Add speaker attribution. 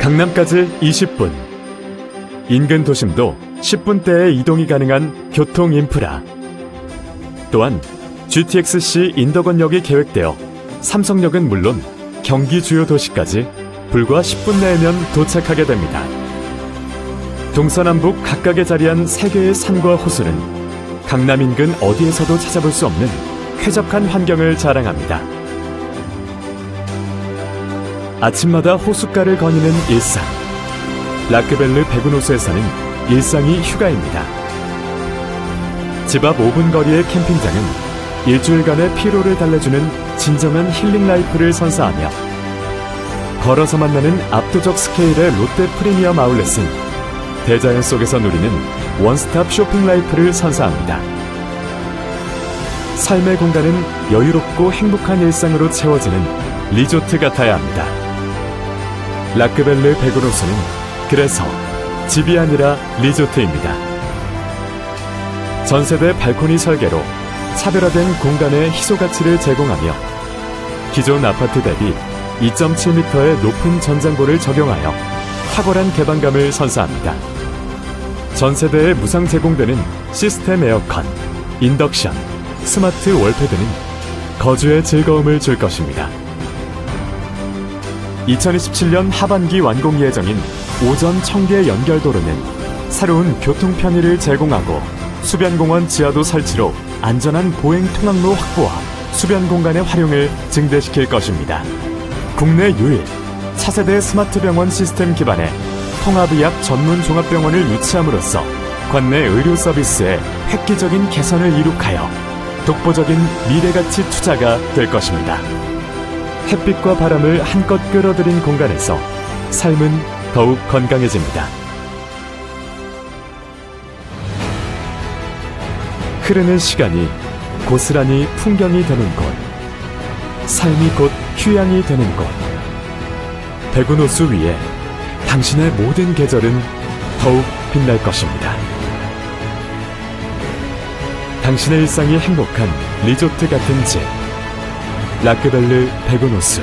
Speaker 1: 강남까지 20분. 인근 도심도 10분대에 이동이 가능한 교통 인프라. 또한 GTX-C 인덕원역이 계획되어 삼성역은 물론 경기 주요 도시까지 불과 10분 내면 도착하게 됩니다. 동서남북 각각에 자리한 세 개의 산과 호수는 강남 인근 어디에서도 찾아볼 수 없는 쾌적한 환경을 자랑합니다. 아침마다 호숫가를 거니는 일상. 라크벨르 백운호수에서는 일상이 휴가입니다. 집 앞 5분 거리의 캠핑장은 일주일간의 피로를 달래주는 진정한 힐링 라이프를 선사하며 걸어서 만나는 압도적 스케일의 롯데 프리미엄 아울렛은 대자연 속에서 누리는 원스톱 쇼핑 라이프를 선사합니다. 삶의 공간은 여유롭고 행복한 일상으로 채워지는 리조트 같아야 합니다. 라크벨르 백으로서는 그래서 집이 아니라 리조트입니다. 전세대 발코니 설계로 차별화된 공간의 희소 가치를 제공하며 기존 아파트 대비 2.7m의 높은 전장고를 적용하여 탁월한 개방감을 선사합니다. 전세대에 무상 제공되는 시스템 에어컨, 인덕션, 스마트 월패드는 거주의 즐거움을 줄 것입니다. 2027년 하반기 완공 예정인 오전 청계 연결도로는 새로운 교통 편의를 제공하고 수변공원 지하도 설치로 안전한 보행 통학로 확보와 수변 공간의 활용을 증대시킬 것입니다. 국내 유일 차세대 스마트 병원 시스템 기반의 통합의학 전문 종합병원을 유치함으로써 관내 의료 서비스의 획기적인 개선을 이룩하여 독보적인 미래가치 투자가 될 것입니다. 햇빛과 바람을 한껏 끌어들인 공간에서 삶은 더욱 건강해집니다. 흐르는 시간이 고스란히 풍경이 되는 곳, 삶이 곧 휴양이 되는 곳, 백운호수 위에 당신의 모든 계절은 더욱 빛날 것입니다. 당신의 일상이 행복한 리조트 같은 집, 라크벨르 백운호수.